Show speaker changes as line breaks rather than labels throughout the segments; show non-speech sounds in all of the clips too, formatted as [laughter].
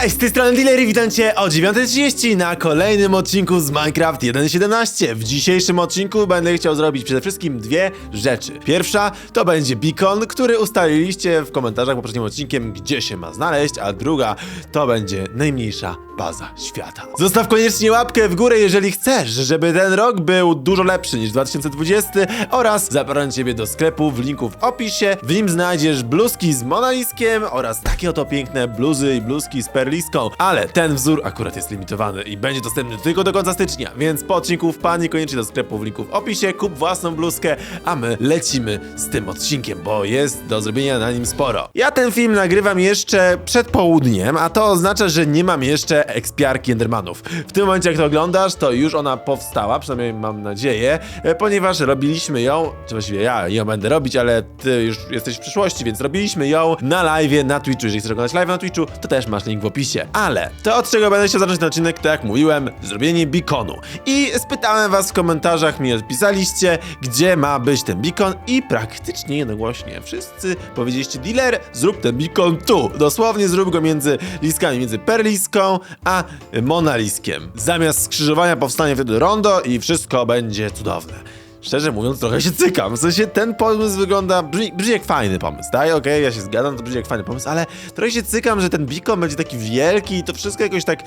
Cześć, z tej strony Dealer i witam cię o 9.30 na kolejnym odcinku z Minecraft 1.17. W dzisiejszym odcinku będę chciał zrobić przede wszystkim dwie rzeczy. Pierwsza to będzie beacon, który ustaliliście w komentarzach poprzednim odcinkiem, gdzie się ma znaleźć, a druga to będzie najmniejsza baza świata. Zostaw koniecznie łapkę w górę, jeżeli chcesz, żeby ten rok był dużo lepszy niż 2020 oraz zapraszam ciebie do sklepu w linku w opisie. W nim znajdziesz bluzki z monaliskiem oraz takie oto piękne bluzy i bluzki z perliską. Ale ten wzór akurat jest limitowany i będzie dostępny tylko do końca stycznia, więc po odcinku wpadnij koniecznie do sklepu w linku w opisie, kup własną bluzkę, a my lecimy z tym odcinkiem, bo jest do zrobienia na nim sporo. Ja ten film nagrywam jeszcze przed południem, a to oznacza, że nie mam jeszcze ekspiarki Endermanów. W tym momencie, jak to oglądasz, to już ona powstała, przynajmniej mam nadzieję, e, ponieważ robiliśmy ją, czy właściwie ja ją będę robić, ale ty już jesteś w przyszłości, więc robiliśmy ją na live na Twitchu. Jeżeli chcesz oglądać live na Twitchu, to też masz link w opisie. Ale to od czego będę chciał zacząć ten odcinek, to jak mówiłem, zrobienie beaconu. I spytałem was w komentarzach, mi odpisaliście, gdzie ma być ten beacon i praktycznie jednogłośnie wszyscy powiedzieliście, dealer, zrób ten beacon tu. Dosłownie zrób go między liskami, między perliską a monaliskiem. Zamiast skrzyżowania powstanie wtedy rondo i wszystko będzie cudowne. Szczerze mówiąc, trochę się cykam. W sensie ten pomysł wygląda. Brzmi, brzmi jak fajny pomysł, tak? Okej, ja się zgadzam, to brzmi jak fajny pomysł, ale trochę się cykam, że ten beacon będzie taki wielki i to wszystko jakoś tak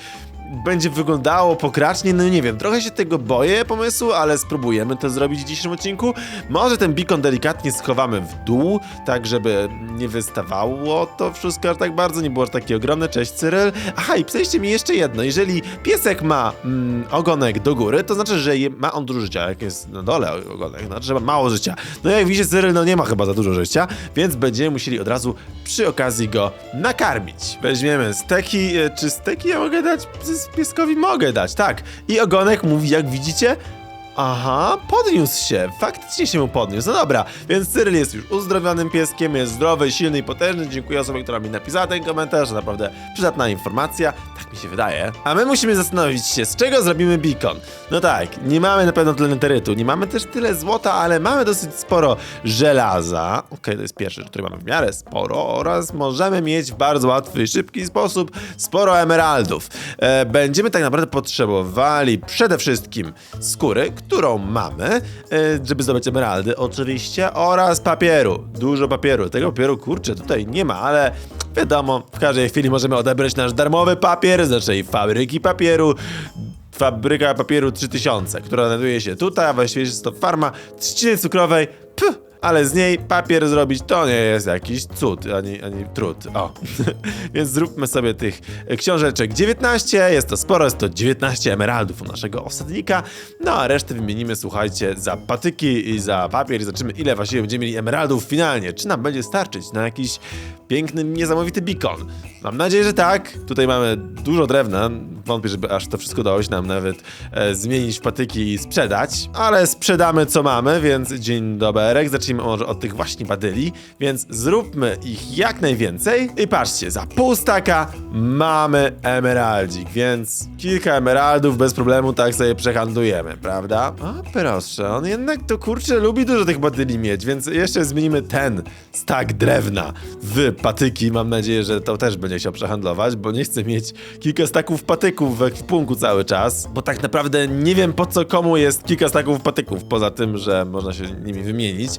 będzie wyglądało pokracznie. No nie wiem, trochę się tego boję pomysłu, ale spróbujemy to zrobić w dzisiejszym odcinku. Może ten beacon delikatnie schowamy w dół, tak żeby nie wystawało to wszystko aż tak bardzo, nie było aż takie ogromne. Cześć Cyryl. Aha, i pisaliście mi jeszcze jedno. Jeżeli piesek ma mm, ogonek do góry, to znaczy, że je, ma on dużo. Jak jest na dole ogonek, że ma mało życia. No jak widzicie, Cyryl no nie ma chyba za dużo życia, więc będziemy musieli od razu przy okazji go nakarmić. Weźmiemy steki. e, Czy steki ja mogę dać? Pieskowi mogę dać, tak. I ogonek mówi, jak widzicie, Aha, podniósł się. Faktycznie się mu podniósł. No dobra, więc Cyryl jest już uzdrowionym pieskiem, jest zdrowy, silny i potężny. Dziękuję osobie, która mi napisała ten komentarz. Naprawdę przydatna informacja. Tak mi się wydaje. A my musimy zastanowić się, z czego zrobimy beacon. No tak, nie mamy na pewno tyle neterytu, nie mamy też tyle złota, ale mamy dosyć sporo żelaza. Okej, to jest pierwszy, który mamy w miarę sporo. Oraz możemy mieć w bardzo łatwy i szybki sposób sporo emeraldów. E, będziemy tak naprawdę potrzebowali przede wszystkim skóry, którą mamy, e, żeby zdobyć emeraldy oczywiście, oraz papieru. Dużo papieru. Tego papieru, kurczę, tutaj nie ma, ale wiadomo, w każdej chwili możemy odebrać nasz darmowy papier z naszej fabryki papieru. Fabryka papieru 3000, która znajduje się tutaj, a właściwie jest to farma trzciny cukrowej. Puh, ale z niej papier zrobić to nie jest jakiś cud, ani, ani trud. O. [laughs] Więc zróbmy sobie tych książeczek 19, jest to sporo, jest to 19 emeraldów u naszego osadnika. No a resztę wymienimy, słuchajcie, za patyki i za papier i zobaczymy ile właściwie będziemy mieli emeraldów finalnie. Czy nam będzie starczyć na jakiś piękny, niesamowity beacon? Mam nadzieję, że tak. Tutaj mamy dużo drewna. Wątpię, żeby aż to wszystko dało się nam nawet e, zmienić patyki i sprzedać. Ale sprzedamy co mamy, więc dzień dobry. Zacznijmy może od tych właśnie badyli. Więc zróbmy ich jak najwięcej. I patrzcie, za pół staka mamy emeraldzik, więc kilka emeraldów bez problemu tak sobie przehandlujemy, prawda? A proszę, on jednak to kurczę lubi dużo tych badyli mieć, więc jeszcze zmienimy ten stak drewna w patyki. Mam nadzieję, że to też będzie chciał przehandlować, bo nie chcę mieć kilka staków patyków w ekwipunku cały czas, bo tak naprawdę nie wiem po co komu jest kilka staków patyków, poza tym, że można się nimi wymienić,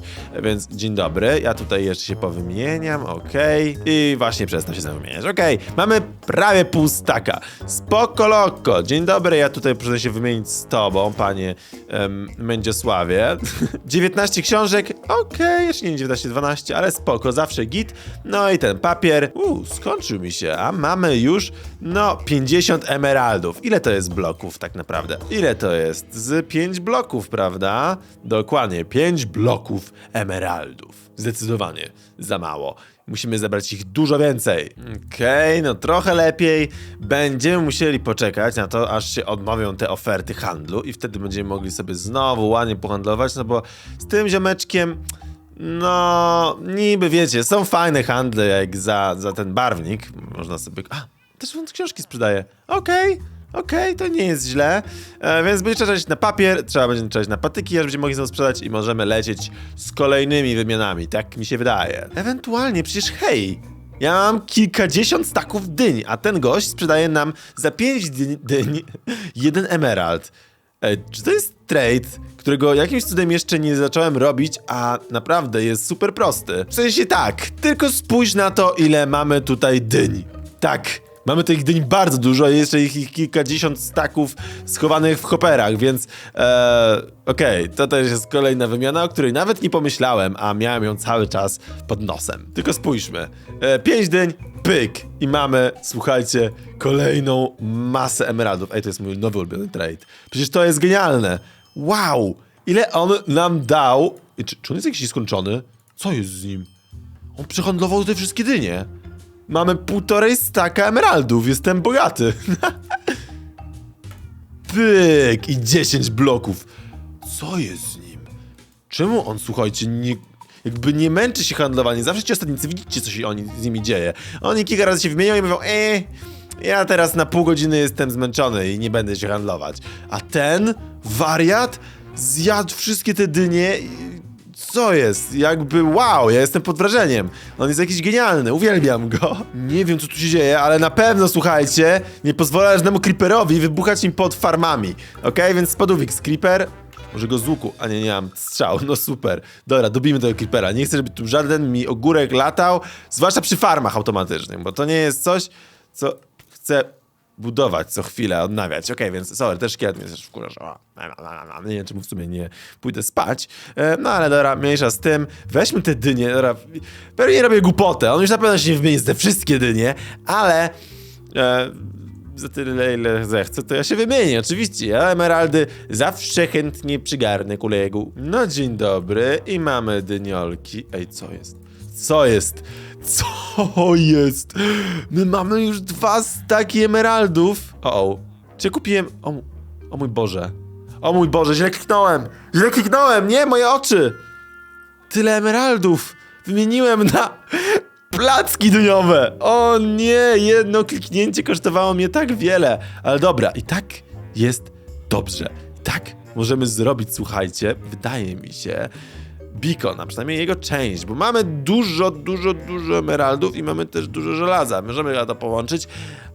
więc dzień dobry, ja tutaj jeszcze się powymieniam, okej, i właśnie przestał się wymieniać, okej, mamy prawie pół staka, spoko loko, dzień dobry, ja tutaj proszę się wymienić z tobą, panie um, Mędziosławie, [laughs] 19 książek, okej, jeszcze nie 19, 12, ale spoko, zawsze git, no i ten papier, uuu, skończył mi się, a mamy już, no, 50 emeraldów. Ile to jest bloków tak naprawdę? Ile to jest? Z 5 bloków, prawda? Dokładnie, 5 bloków emeraldów. Zdecydowanie za mało. Musimy zebrać ich dużo więcej. Okej, no trochę lepiej. Będziemy musieli poczekać na to, aż się odnowią te oferty handlu i wtedy będziemy mogli sobie znowu ładnie pohandlować, no bo z tym ziomeczkiem... No, niby wiecie, są fajne handle jak za, za ten barwnik. Można sobie. A, też on książki sprzedaje. Okej. Okej, to nie jest źle. E, więc będzie czekać na papier, trzeba będzie czekać na patyki, aż będziemy mogli znowu sprzedać i możemy lecieć z kolejnymi wymianami, tak mi się wydaje. Ewentualnie, przecież hej, Ja mam kilkadziesiąt staków dyń, a ten gość sprzedaje nam za pięć dyń, dyń [laughs] jeden emerald. Ej, czy to jest trade, którego jakimś cudem jeszcze nie zacząłem robić, a naprawdę jest super prosty? W sensie tak, tylko spójrz na to, ile mamy tutaj dyń. Tak, mamy tych dyń bardzo dużo, jeszcze ich, ich kilkadziesiąt staków schowanych w hopperach, więc e, okej, to też jest kolejna wymiana, o której nawet nie pomyślałem, a miałem ją cały czas pod nosem. Tylko spójrzmy. E, pięć dyń, pyk i mamy, słuchajcie, kolejną masę emeraldów. Ej, to jest mój nowy ulubiony trade. Przecież to jest genialne. Wow! Ile on nam dał? Czy, czy on jest jakiś nieskończony? Co jest z nim? On przehandlował te wszystkie dynie. Mamy półtorej staka emeraldów, jestem bogaty. [laughs] Pyk i 10 bloków. Co jest z nim? Czemu on, słuchajcie, nie, jakby nie męczy się handlowanie? Zawsze ci ostatnicy widzicie, co się oni, z nimi dzieje. Oni kilka razy się wymienią i mówią, eee, ja teraz na pół godziny jestem zmęczony i nie będę się handlować. A ten wariat zjadł wszystkie te dynie co jest? Jakby wow, ja jestem pod wrażeniem. On jest jakiś genialny, uwielbiam go. Nie wiem, co tu się dzieje, ale na pewno, słuchajcie, nie pozwolę żadnemu creeperowi wybuchać im pod farmami. Okej, więc spadówik, creeper. Może go z łuku, a nie, nie mam strzał, no super. Dobra, dobijmy tego creepera. Nie chcę, żeby tu żaden mi ogórek latał, zwłaszcza przy farmach automatycznych, bo to nie jest coś, co chcę budować co chwilę, odnawiać. Okej, więc sorry, też szkielet mnie też wkurza, że nie wiem, czemu w sumie nie pójdę spać. E, no ale dobra, mniejsza z tym. Weźmy te dynie, dobra. Pewnie robię głupotę, on już na pewno się nie wymieni te wszystkie dynie, ale... E, za tyle, ile zechcę, to ja się wymienię, oczywiście. Ja emeraldy zawsze chętnie przygarnę, kolegu. No dzień dobry i mamy dyniolki. Ej, co jest? Co jest? Co jest? My mamy już dwa staki emeraldów. O, o. Czy kupiłem... O, o mój Boże. O mój Boże, źle kliknąłem. Źle kliknąłem, nie, moje oczy. Tyle emeraldów. Wymieniłem na placki dyniowe. O nie, jedno kliknięcie kosztowało mnie tak wiele. Ale dobra, i tak jest dobrze. I tak możemy zrobić, słuchajcie, wydaje mi się, beacon, a przynajmniej jego część, bo mamy dużo, dużo, dużo emeraldów i mamy też dużo żelaza. Możemy to połączyć,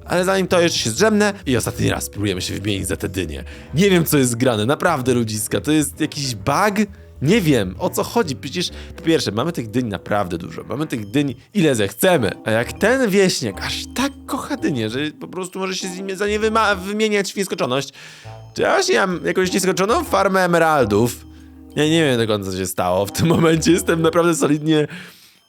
ale zanim to jeszcze się zdrzemnę i ostatni raz spróbujemy się wymienić za te dynie. Nie wiem, co jest grane, naprawdę, ludziska, to jest jakiś bug? Nie wiem, o co chodzi, przecież po pierwsze, mamy tych dyń naprawdę dużo, mamy tych dyń ile zechcemy, a jak ten wieśniak aż tak kocha dynie, że po prostu może się z nim za nie wymieniać w nieskończoność, czy ja właśnie mam jakąś nieskończoną farmę emeraldów? Ja nie wiem do końca co się stało. W tym momencie jestem naprawdę solidnie,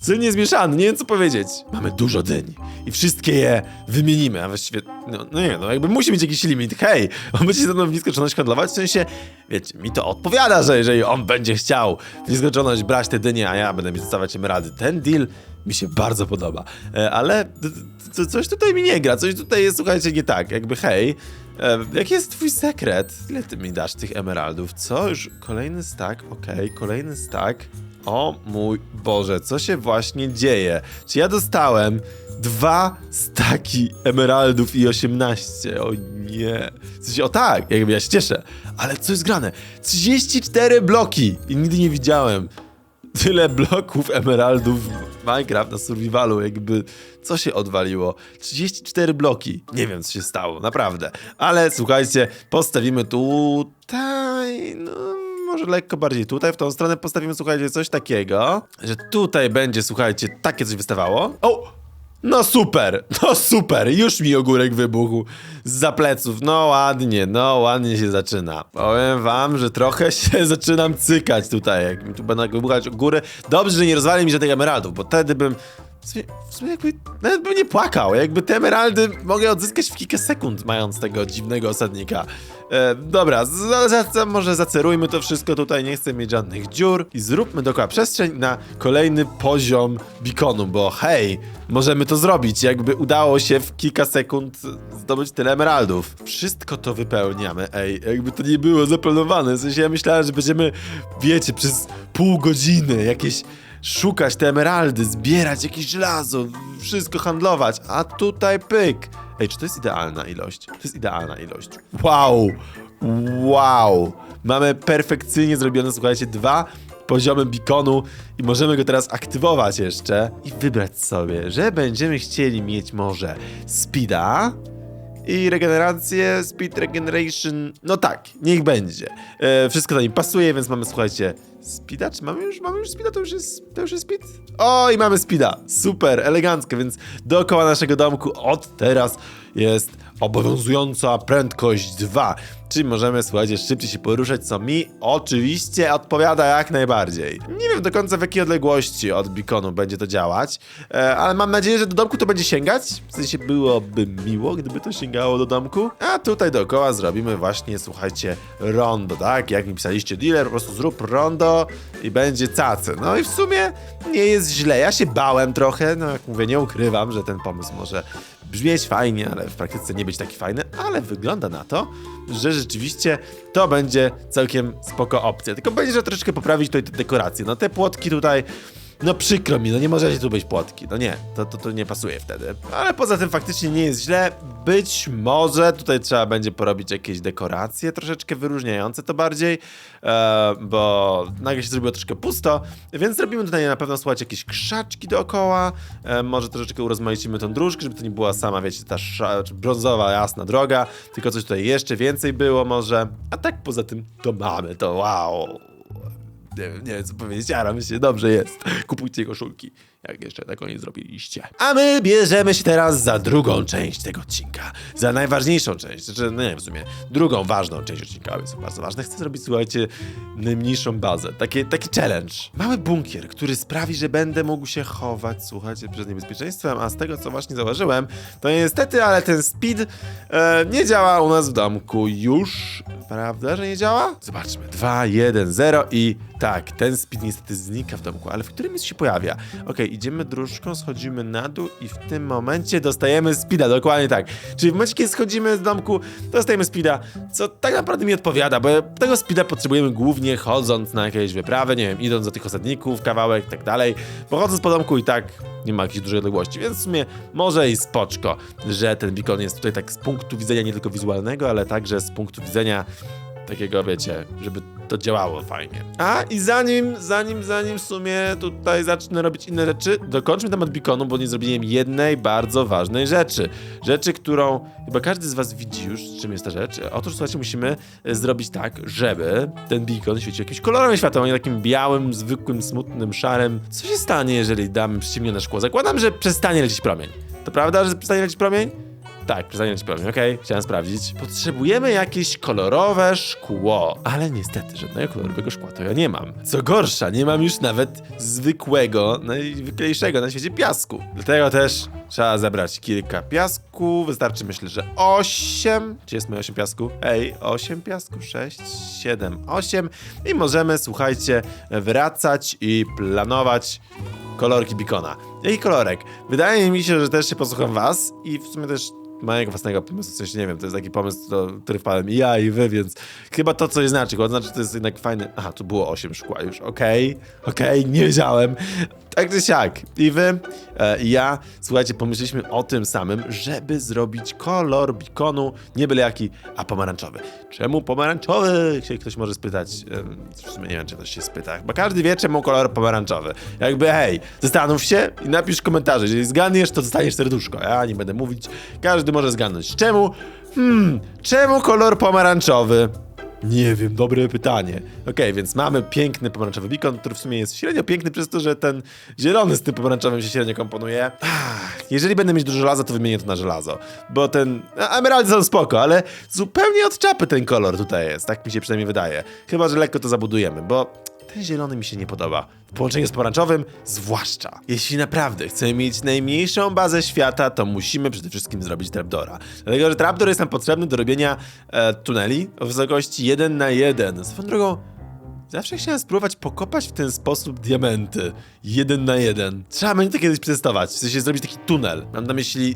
solidnie zmieszany. Nie wiem co powiedzieć. Mamy dużo dyń i wszystkie je wymienimy, a właściwie, no, no nie no jakby musi mieć jakiś limit. Hej, on będzie ze mną w nieskończoność handlować, w sensie, wiecie, mi to odpowiada, że jeżeli on będzie chciał w nieskończoność brać te dynie, a ja będę mi dostawać emeraldy, ten deal mi się bardzo podoba. E, ale coś tutaj mi nie gra, coś tutaj jest, słuchajcie, nie tak. Jakby hej, e, jaki jest twój sekret? Ile ty mi dasz tych emeraldów? Co? Już kolejny stack, okej, kolejny stack. O mój Boże, co się właśnie dzieje? Czy ja dostałem dwa staki emeraldów i 18? O nie. W sensie, o tak, jakby ja się cieszę. Ale co jest grane? 34 bloki! I nigdy nie widziałem tyle bloków emeraldów Minecraft na survivalu, jakby co się odwaliło? 34 bloki. Nie wiem, co się stało, naprawdę. Ale słuchajcie, postawimy tutaj, no może lekko bardziej tutaj, w tą stronę postawimy, słuchajcie, coś takiego, że tutaj będzie, słuchajcie, takie coś wystawało. O! No super, [laughs] no super, już mi ogórek wybuchł z pleców. No ładnie, no ładnie się zaczyna. Powiem wam, że trochę [laughs] się zaczynam cykać tutaj, jak mi tu będą wybuchać góry. Dobrze, że nie rozwali mi żadnych emeraldów, bo wtedy bym w sumie, jakby nawet bym nie płakał. Jakby te emeraldy mogę odzyskać w kilka sekund, mając tego dziwnego osadnika. E, dobra, za, za, może zacerujmy to wszystko tutaj, nie chcę mieć żadnych dziur i zróbmy dookoła przestrzeń na kolejny poziom beaconu, bo hej, możemy to zrobić, jakby udało się w kilka sekund zdobyć tyle emeraldów. Wszystko to wypełniamy, ej, jakby to nie było zaplanowane, w sensie ja myślałem, że będziemy, wiecie, przez pół godziny jakieś szukać te emeraldy, zbierać jakieś żelazo, wszystko handlować, a tutaj pyk. Ej, czy to jest idealna ilość? To jest idealna ilość. Wow! Wow! Mamy perfekcyjnie zrobione, słuchajcie, dwa poziomy beaconu i możemy go teraz aktywować jeszcze i wybrać sobie, że będziemy chcieli mieć może speeda, i regenerację, speed regeneration, no tak, niech będzie. E, wszystko na nim pasuje, więc mamy, słuchajcie, speeda, czy mamy już, mamy już speeda, to już jest, to już jest speed? O, i mamy speeda, super, elegancko, więc dookoła naszego domku od teraz jest obowiązująca prędkość 2, czyli możemy, słuchajcie, szybciej się poruszać, co mi oczywiście odpowiada jak najbardziej. Nie wiem do końca w jakiej odległości od beaconu będzie to działać, e, ale mam nadzieję, że do domku to będzie sięgać, w sensie byłoby miło, gdyby to sięgało do domku, a tutaj dookoła zrobimy właśnie, słuchajcie, rondo, tak? Jak mi pisaliście dealer, po prostu zrób rondo i będzie cacy. No i w sumie nie jest źle, ja się bałem trochę, no jak mówię, nie ukrywam, że ten pomysł może brzmieć fajnie, ale w praktyce nie być taki fajny, ale wygląda na to, że rzeczywiście to będzie całkiem spoko opcja. Tylko będzie, że troszeczkę poprawić tutaj te dekoracje. No te płotki tutaj, no przykro mi, no nie możecie tu być płotki. No nie, to, to, to nie pasuje wtedy. Ale poza tym faktycznie nie jest źle. Być może tutaj trzeba będzie porobić jakieś dekoracje troszeczkę wyróżniające to bardziej, e, bo nagle się zrobiło troszkę pusto, więc zrobimy tutaj na pewno, słuchajcie, jakieś krzaczki dookoła, e, może troszeczkę urozmaicimy tą dróżkę, żeby to nie była sama, wiecie, ta brązowa, jasna droga, tylko coś tutaj jeszcze więcej było może, a tak poza tym to mamy, to wow. Nie nie wiem co powiedzieć, się, dobrze jest. Kupujcie koszulki, jak jeszcze tego nie zrobiliście. A my bierzemy się teraz za drugą część tego odcinka. Za najważniejszą część, znaczy, no nie w sumie, drugą ważną część odcinka, jest bardzo ważne. Chcę zrobić, słuchajcie, najmniejszą bazę. Taki, taki challenge. Mały bunkier, który sprawi, że będę mógł się chować, słuchajcie, przed niebezpieczeństwem, a z tego, co właśnie zauważyłem, to niestety, ale ten speed e, nie działa u nas w domku już. Prawda, że nie działa? Zobaczmy. 2, 1, 0 i tak, ten speed niestety znika w domku, ale w którym miejscu się pojawia? Okej, idziemy dróżką, schodzimy na dół i w tym momencie dostajemy speeda, dokładnie tak. Czyli w momencie, kiedy schodzimy z domku, dostajemy speeda, co tak naprawdę mi odpowiada, bo tego speeda potrzebujemy głównie chodząc na jakieś wyprawy, nie wiem, idąc do tych osadników, kawałek tak dalej, bo chodząc po domku i tak nie ma jakiejś dużej odległości, więc w sumie może i spoczko, że ten beacon jest tutaj tak z punktu widzenia nie tylko wizualnego, ale także z punktu widzenia takiego, wiecie, żeby to działało fajnie. A i zanim, zanim, zanim w sumie tutaj zacznę robić inne rzeczy, dokończmy temat beaconu, bo nie zrobiłem jednej bardzo ważnej rzeczy. Rzeczy, którą chyba każdy z was widzi już, czym jest ta rzecz. Otóż, słuchajcie, musimy e, zrobić tak, żeby ten beacon świecił jakimś kolorem światła, a nie takim białym, zwykłym, smutnym, szarym. Co się stanie, jeżeli damy przyciemnione szkło? Zakładam, że przestanie lecieć promień. To prawda, że przestanie lecieć promień? Tak, przestanie ci powiem, okej, chciałem sprawdzić. Potrzebujemy jakieś kolorowe szkło, ale niestety żadnego kolorowego szkła to ja nie mam. Co gorsza, nie mam już nawet zwykłego, najzwyklejszego na świecie piasku. Dlatego też trzeba zebrać kilka piasku, wystarczy myślę, że 8. Czy jest moje 8 piasku? Ej, 8 piasku, 6, 7, 8 i możemy, słuchajcie, wracać i planować kolorki Bikona. Jaki kolorek? Wydaje mi się, że też się posłucham was i w sumie też mojego własnego pomysłu, sensie nie wiem, to jest taki pomysł, do, który wpadłem i ja i wy, więc chyba to coś znaczy, to znaczy, to jest jednak fajny, aha, tu było 8 szkła już, okej, okej, nie wiedziałem, tak czy siak, i wy, e, i ja, słuchajcie, pomyśleliśmy o tym samym, żeby zrobić kolor bikonu, nie byle jaki, a pomarańczowy. Czemu pomarańczowy? Się ktoś może spytać, em, w sumie nie wiem, czy ktoś się spyta, chyba każdy wie, czemu kolor pomarańczowy. Jakby, hej, zastanów się i napisz komentarze, jeżeli zgadniesz, to dostaniesz serduszko, ja nie będę mówić, każdy może zgadnąć. Czemu? Hmm, czemu kolor pomarańczowy? Nie wiem, dobre pytanie. Okej, więc mamy piękny pomarańczowy beacon, który w sumie jest średnio piękny przez to, że ten zielony z tym pomarańczowym się średnio komponuje. Jeżeli będę mieć dużo żelaza, to wymienię to na żelazo. Bo ten... a, Emeraldy są spoko, ale zupełnie od czapy ten kolor tutaj jest. Tak mi się przynajmniej wydaje. Chyba, że lekko to zabudujemy, bo ten zielony mi się nie podoba. W połączeniu z pomarańczowym zwłaszcza. Jeśli naprawdę chcemy mieć najmniejszą bazę świata, to musimy przede wszystkim zrobić trapdora. Dlatego, że trapdor jest nam potrzebny do robienia e, tuneli o wysokości 1 na 1. Swoją drogą, zawsze chciałem spróbować pokopać w ten sposób diamenty. 1 na 1. Trzeba będzie to kiedyś przetestować. W sensie zrobić taki tunel. Mam na myśli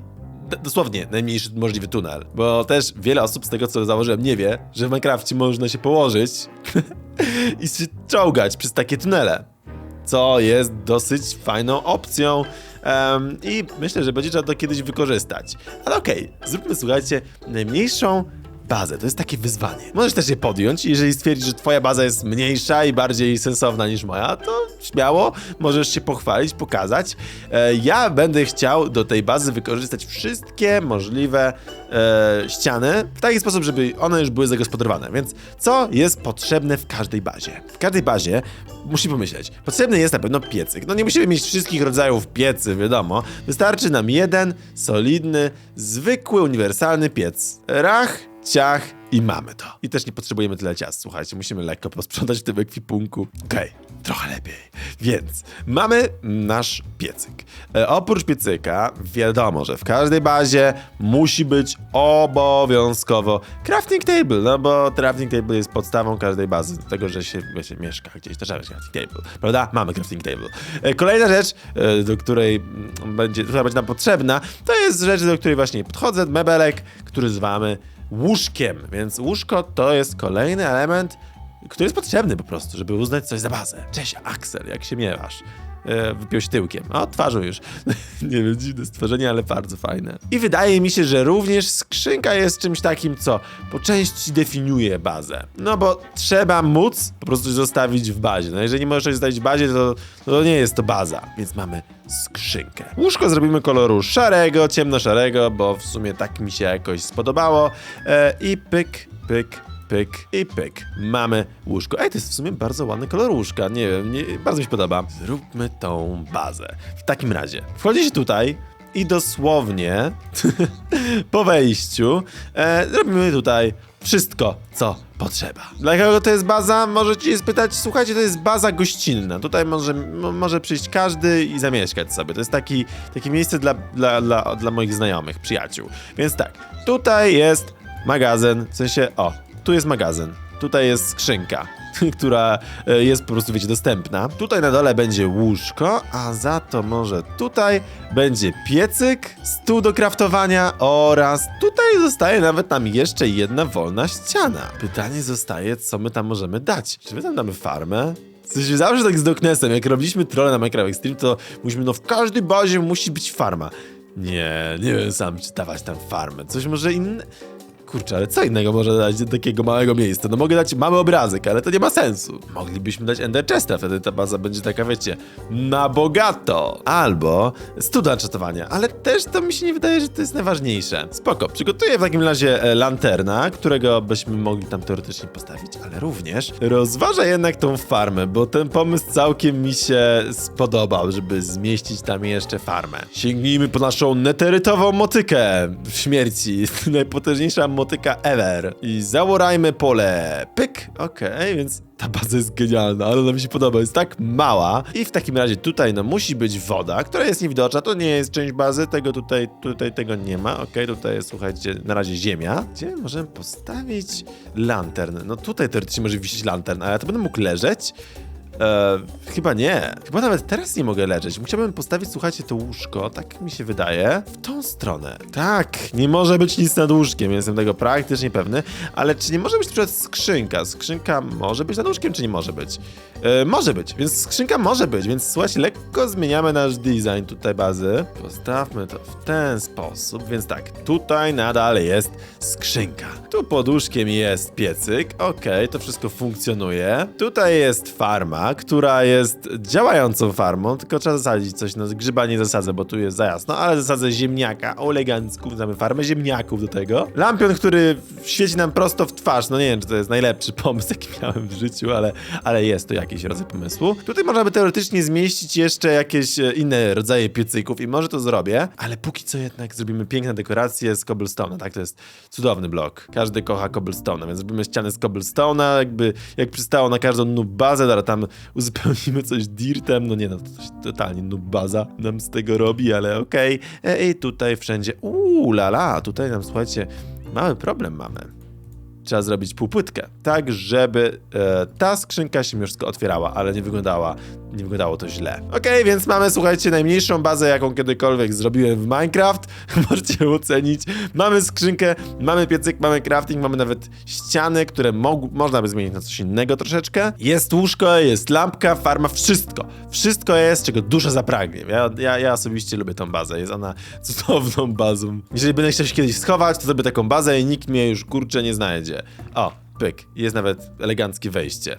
dosłownie najmniejszy możliwy tunel. Bo też wiele osób z tego co założyłem nie wie, że w Minecrafcie można się położyć [laughs] i się czołgać przez takie tunele. Co jest dosyć fajną opcją. em, I myślę, że będzie trzeba to kiedyś wykorzystać. Ale okej, zróbmy, słuchajcie, najmniejszą bazę. To jest takie wyzwanie. Możesz też je podjąć. Jeżeli stwierdzisz, że twoja baza jest mniejsza i bardziej sensowna niż moja, to śmiało możesz się pochwalić, pokazać. E, ja będę chciał do tej bazy wykorzystać wszystkie możliwe e, ściany w taki sposób, żeby one już były zagospodarowane. Więc co jest potrzebne w każdej bazie? W każdej bazie musi pomyśleć. Potrzebny jest na pewno piecyk. No nie musimy mieć wszystkich rodzajów piecy, wiadomo. Wystarczy nam jeden solidny, zwykły, uniwersalny piec. Rach, ciach i mamy to. I też nie potrzebujemy tyle ciast, słuchajcie, musimy lekko posprzątać w tym ekwipunku. Okej, trochę lepiej. Więc mamy nasz piecyk. E, oprócz piecyka, wiadomo, że w każdej bazie musi być obowiązkowo crafting table, no bo crafting table jest podstawą każdej bazy, do tego, że się, wiecie, mieszka gdzieś, to trzeba mieć crafting table, prawda? Mamy crafting table. E, kolejna rzecz, e, do której będzie, która będzie nam potrzebna, to jest rzecz, do której właśnie podchodzę, mebelek, który zwamy łóżkiem, więc łóżko to jest kolejny element, który jest potrzebny po prostu, żeby uznać coś za bazę. Cześć, Axel, jak się miewasz? E, wypiął się tyłkiem. O, twarzą już. [laughs] Nie wiem, dziwne stworzenie, ale bardzo fajne. I wydaje mi się, że również skrzynka jest czymś takim, co po części definiuje bazę. No bo trzeba móc po prostu zostawić w bazie. No jeżeli nie możesz coś zostawić w bazie, to, to nie jest to baza. Więc mamy skrzynkę. Łóżko zrobimy koloru szarego, ciemnoszarego, bo w sumie tak mi się jakoś spodobało. E, I pyk, pyk, pyk i pyk. Mamy łóżko. Ej, to jest w sumie bardzo ładny kolor łóżka. Nie wiem, nie, bardzo mi się podoba. Zróbmy tą bazę. W takim razie, wchodzi się tutaj i dosłownie [laughs] po wejściu e, robimy tutaj wszystko, co potrzeba. Dla kogo to jest baza? Możecie się spytać, słuchajcie, to jest baza gościnna. Tutaj może, mo- może przyjść każdy i zamieszkać sobie. To jest taki, takie miejsce dla, dla, dla, dla moich znajomych, przyjaciół. Więc tak, tutaj jest magazyn, w sensie, o, tu jest magazyn, tutaj jest skrzynka, [laughs] która e, jest po prostu, wiecie, dostępna. Tutaj na dole będzie łóżko, a za to może tutaj będzie piecyk, stół do kraftowania oraz tutaj zostaje nawet nam jeszcze jedna wolna ściana. Pytanie zostaje, co my tam możemy dać? Czy my tam damy farmę? Coś zawsze tak z Doknesem, jak robiliśmy trolle na Minecraft Extreme, to mówiliśmy, no w każdej bazie musi być farma. Nie, nie wiem sam, czy dawać tam farmę. Coś może inne... Kurczę, ale co innego można dać do takiego małego miejsca? No mogę dać mały obrazek, ale to nie ma sensu. Moglibyśmy dać Ender Chesta, wtedy ta baza będzie taka, wiecie, na bogato. Albo studa czatowania, ale też to mi się nie wydaje, że to jest najważniejsze. Spoko, przygotuję w takim razie e, lanterna, którego byśmy mogli tam teoretycznie postawić, ale również rozważę jednak tą farmę, bo ten pomysł całkiem mi się spodobał, żeby zmieścić tam jeszcze farmę. Sięgnijmy po naszą neterytową motykę śmierci, [laughs] najpotężniejsza motyka ever. I zaorajmy pole. Pyk, okej, więc ta baza jest genialna, ale ona mi się podoba, jest tak mała. I w takim razie tutaj no musi być woda, która jest niewidoczna, to nie jest część bazy, tego tutaj, tutaj tego nie ma, okej, tutaj jest, słuchajcie, na razie ziemia. Gdzie możemy postawić lantern? No tutaj teoretycznie może wisieć lantern, ale ja to będę mógł leżeć? E, chyba nie. Chyba nawet teraz nie mogę leżeć. Musiałbym postawić, słuchajcie, to łóżko, tak mi się wydaje, w tą stronę. Tak, nie może być nic nad łóżkiem, jestem tego praktycznie pewny, ale czy nie może być przykład skrzynka? Skrzynka może być nad łóżkiem, czy nie może być? E, może być, więc skrzynka może być, więc słuchajcie, lekko zmieniamy nasz design tutaj bazy. Postawmy to w ten sposób, więc tak, tutaj nadal jest skrzynka. Tu pod łóżkiem jest piecyk, okej, to wszystko funkcjonuje. Tutaj jest farma, która jest działającą farmą, tylko trzeba zasadzić coś, no grzyba nie zasadzę, bo tu jest za jasno, ale zasadzę ziemniaka, elegancku, mamy farmę ziemniaków do tego. Lampion, który świeci nam prosto w twarz, no nie wiem, czy to jest najlepszy pomysł, [laughs] jaki miałem w życiu, ale, ale jest to jakiś rodzaj pomysłu. Tutaj można by teoretycznie zmieścić jeszcze jakieś e, inne rodzaje piecyków i może to zrobię, ale póki co jednak zrobimy piękne dekoracje z cobblestone'a, tak? To jest cudowny blok. Każdy kocha cobblestone'a, więc zrobimy ściany z cobblestone'a, jakby jak przystało na każdą noob bazę, dobra, tam uzupełnimy coś dirtem, no nie no, to coś totalnie noob baza nam z tego robi, ale okej. E, I tutaj wszędzie, uuu, lala, tutaj nam, słuchajcie, mały problem mamy trzeba zrobić półpłytkę, tak żeby e, ta skrzynka się już otwierała, ale nie wyglądała nie wyglądało to źle. Okej, więc mamy, słuchajcie, najmniejszą bazę, jaką kiedykolwiek zrobiłem w Minecraft. [laughs] Możecie ocenić. Mamy skrzynkę, mamy piecyk, mamy crafting, mamy nawet ściany, które można by zmienić na coś innego troszeczkę. Jest łóżko, jest lampka, farma, wszystko. Wszystko jest, czego dusza zapragnie. Ja, ja, ja osobiście lubię tą bazę, jest ona cudowną bazą. Jeżeli będę chciał się kiedyś schować, to zrobię taką bazę i nikt mnie już, kurczę, nie znajdzie. O, pyk. Jest nawet eleganckie wejście.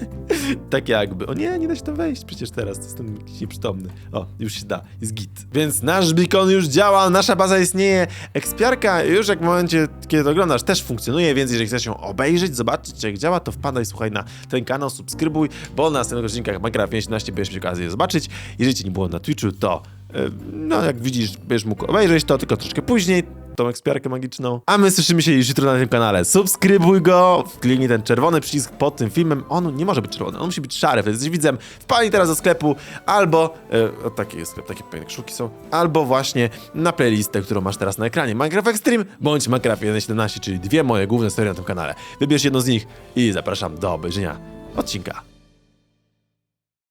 [laughs] tak jakby. O nie, nie da się tam wejść przecież teraz, jestem jakiś nieprzytomny. O, już się da, jest git. Więc nasz beacon już działa, nasza baza istnieje. Ekspiarka już jak w momencie, kiedy to oglądasz, też funkcjonuje, więc jeżeli chcesz ją obejrzeć, zobaczyć jak działa, to wpadaj, słuchaj na ten kanał, subskrybuj, bo na następnych odcinkach Minecraft 15 będziesz miał okazję je zobaczyć. Jeżeli cię nie było na Twitchu, to e, no jak widzisz, będziesz mógł obejrzeć to tylko troszeczkę później, tą ekspiarkę magiczną. A my słyszymy się już jutro na tym kanale. Subskrybuj go, kliknij ten czerwony przycisk pod tym filmem. On nie może być czerwony, on musi być szary, wtedy widzem. Wpadnij teraz do sklepu, albo, e, o taki jest sklep, takie pewne krzuki są, albo właśnie na playlistę, którą masz teraz na ekranie. Minecraft Extreme, bądź Minecraft 1.17, czyli dwie moje główne serie na tym kanale. Wybierz jedną z nich i zapraszam do obejrzenia odcinka.